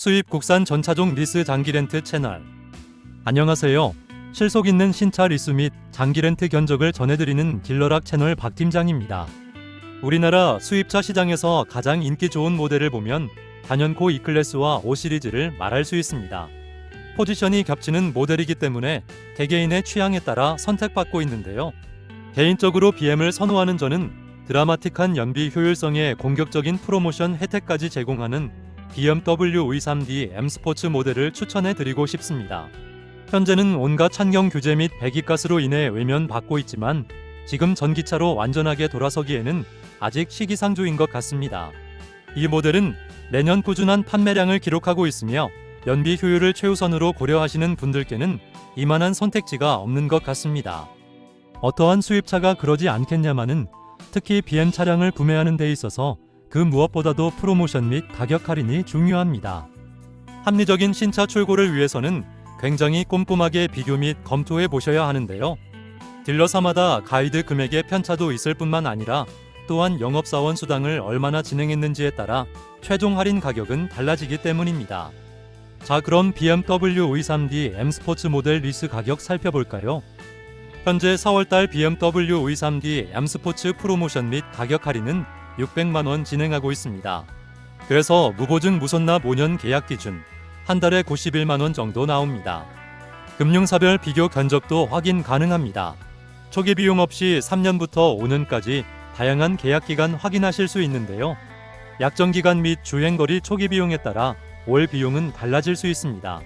수입 국산 전차종 리스 장기 렌트 채널. 안녕하세요. 실속 있는 신차 리스 및 장기 렌트 견적을 전해드리는 딜러락 채널 박 팀장입니다. 우리나라 수입차 시장에서 가장 인기 좋은 모델을 보면 단연코 E클래스와 5 시리즈를 말할 수 있습니다. 포지션이 겹치는 모델이기 때문에 개개인의 취향에 따라 선택받고 있는데요. 개인적으로 BM을 선호하는 저는 드라마틱한 연비 효율성에 공격적인 프로모션 혜택까지 제공하는 BMW V3D M 스포츠 모델을 추천해 드리고 싶습니다. 현재는 온갖 찬경 규제 및 배기가스로 인해 외면받고 있지만 지금 전기차로 완전하게 돌아서기에는 아직 시기상조인 것 같습니다. 이 모델은 매년 꾸준한 판매량을 기록하고 있으며 연비 효율을 최우선으로 고려하시는 분들께는 이만한 선택지가 없는 것 같습니다. 어떠한 수입차가 그러지 않겠냐마는 특히 BM 차량을 구매하는 데 있어서 그 무엇보다도 프로모션 및 가격 할인이 중요합니다. 합리적인 신차 출고를 위해서는 굉장히 꼼꼼하게 비교 및 검토해 보셔야 하는데요. 딜러사마다 가이드 금액의 편차도 있을 뿐만 아니라 또한 영업사원 수당을 얼마나 진행했는지에 따라 최종 할인 가격은 달라지기 때문입니다. 자 그럼 BMW V3D M 스포츠 모델 리스 가격 살펴볼까요? 현재 4월달 BMW V3D M 스포츠 프로모션 및 가격 할인은 600만 원 진행하고 있습니다. 그래서 무보증 무선납 5년 계약 기준 한 달에 91만 원 정도 나옵니다. 금융사별 비교 견적도 확인 가능합니다. 초기 비용 없이 3년부터 5년까지 다양한 계약 기간 확인하실 수 있는데요. 약정 기간 및 주행 거리 초기 비용에 따라 월 비용은 달라질 수 있습니다.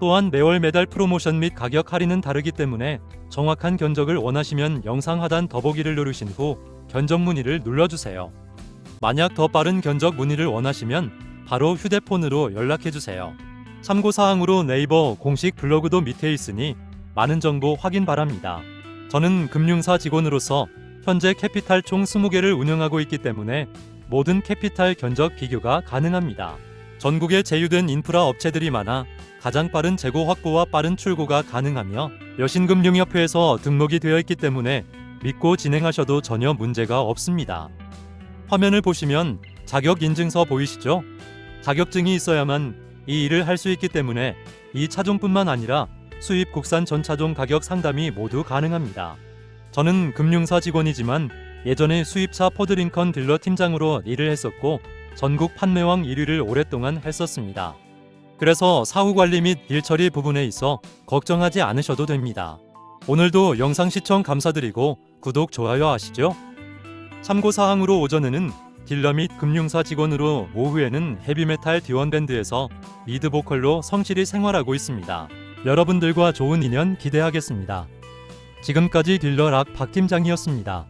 또한 매월 매달 프로모션 및 가격 할인은 다르기 때문에 정확한 견적을 원하시면 영상 하단 더보기를 누르신 후 견적 문의를 눌러주세요. 만약 더 빠른 견적 문의를 원하시면 바로 휴대폰으로 연락해주세요. 참고사항으로 네이버 공식 블로그도 밑에 있으니 많은 정보 확인 바랍니다. 저는 금융사 직원으로서 현재 캐피탈 총 20개를 운영하고 있기 때문에 모든 캐피탈 견적 비교가 가능합니다. 전국에 제휴된 인프라 업체들이 많아 가장 빠른 재고 확보와 빠른 출고가 가능하며 여신금융협회에서 등록이 되어 있기 때문에 믿고 진행하셔도 전혀 문제가 없습니다. 화면을 보시면 자격 인증서 보이시죠? 자격증이 있어야만 이 일을 할 수 있기 때문에 이 차종뿐만 아니라 수입 국산 전 차종 가격 상담이 모두 가능합니다. 저는 금융사 직원이지만 예전에 수입차 포드링컨 딜러 팀장으로 일을 했었고 전국 판매왕 1위를 오랫동안 했었습니다. 그래서 사후 관리 및 일 처리 부분에 있어 걱정하지 않으셔도 됩니다. 오늘도 영상 시청 감사드리고 구독, 좋아요 하시죠. 참고사항으로 오전에는 딜러 및 금융사 직원으로 오후에는 헤비메탈 디원밴드에서 리드 보컬로 성실히 생활하고 있습니다. 여러분들과 좋은 인연 기대하겠습니다. 지금까지 딜러 락 박 팀장이었습니다.